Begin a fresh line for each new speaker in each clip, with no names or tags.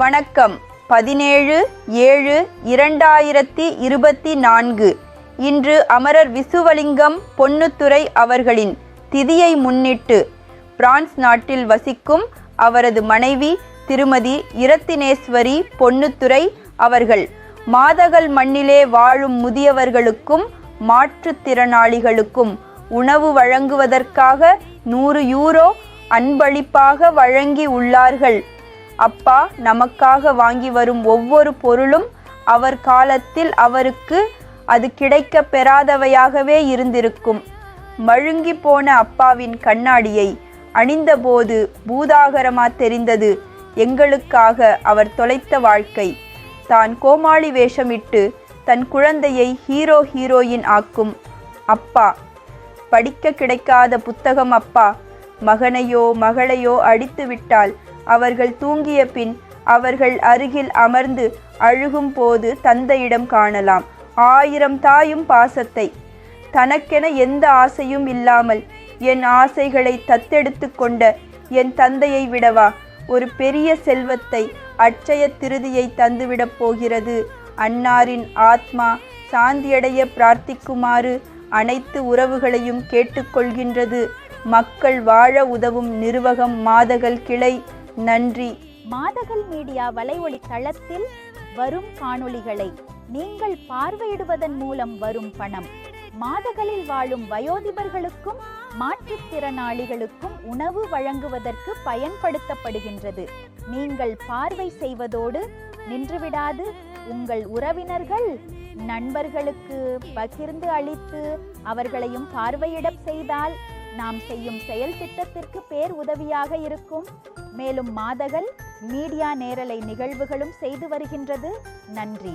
வணக்கம். பதினேழு ஏழு இரண்டாயிரத்தி இருபத்தி நான்கு. இன்று அமரர் விசுவலிங்கம் பொன்னுத்துறை அவர்களின் திதியை முன்னிட்டு பிரான்ஸ் நாட்டில் வசிக்கும் அவரது மனைவி திருமதி இரத்தினேஸ்வரி பொன்னுத்துறை அவர்கள் மாதகள் மண்ணிலே வாழும் முதியவர்களுக்கும் மாற்றுத்திறனாளிகளுக்கும் உணவு வழங்குவதற்காக நூறு யூரோ அன்பளிப்பாக வழங்கி உள்ளார்கள். அப்பா நமக்காக வாங்கி வரும் ஒவ்வொரு பொருளும் அவர் காலத்தில் அவருக்கு அது கிடைக்க பெறாதவையாகவே இருந்திருக்கும். மழுங்கி போன அப்பாவின் கண்ணாடியை அணிந்தபோது பூதாகரமா தெரிந்தது எங்களுக்காக அவர் தொலைத்த வாழ்க்கை. தான் கோமாளி வேஷமிட்டு தன் குழந்தையை ஹீரோ ஹீரோயின் ஆக்கும் அப்பா. படிக்க கிடைக்காத புத்தகம் அப்பா. மகனையோ மகளையோ அடித்து விட்டால் அவர்கள் தூங்கிய பின் அவர்கள் அருகில் அமர்ந்து அழுகும் போது தந்தையிடம் காணலாம். ஆயிரம் தாயும் பாசத்தை. தனக்கென எந்த ஆசையும் இல்லாமல் என் ஆசைகளை தத்தெடுத்து கொண்ட என் தந்தையை விடவா? ஒரு பெரிய செல்வத்தை அட்சய திருதியை தந்துவிடப் போகிறது. அன்னாரின் ஆத்மா சாந்தியடைய பிரார்த்திக்குமாறு அனைத்து உறவுகளையும் கேட்டுக்கொள்கின்றது. மக்கள் வாழ உதவும் நிர்வகம் மாதகள் கிளை. நன்றி.
மாதகள் மீடியா வலைஒளி தளத்தில் வரும் காணொளிகளை நீங்கள் பார்வையிடுவதன் மூலம் வரும் பணம். மாதகளில் வாழும் வயோதிபர்களுக்கும் மாற்றுத்திறனாளிகளுக்கும் உணவு வழங்குவதற்கு பயன்படுத்தப்படுகின்றது. நீங்கள் பார்வை செய்வதோடு நின்றுவிடாது. உங்கள் உறவினர்கள் நண்பர்களுக்கு பகிர்ந்து அளித்து அவர்களையும் பார்வையிடம் செய்தால் நாம் செய்யும் செயல் திட்டத்திற்கு பேர் உதவியாக இருக்கும். மேலும் மாதகள் மீடியா நேரலை நிகழ்வுகளும் செய்து வருகின்றது. நன்றி.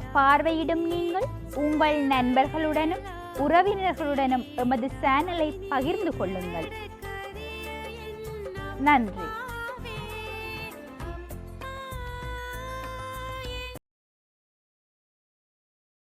பார்வையிடும் நீங்கள் உங்கள் நண்பர்களுடனும் உறவினர்களுடனும் எமது சேனலை பகிர்ந்து கொள்ளுங்கள். நன்றி.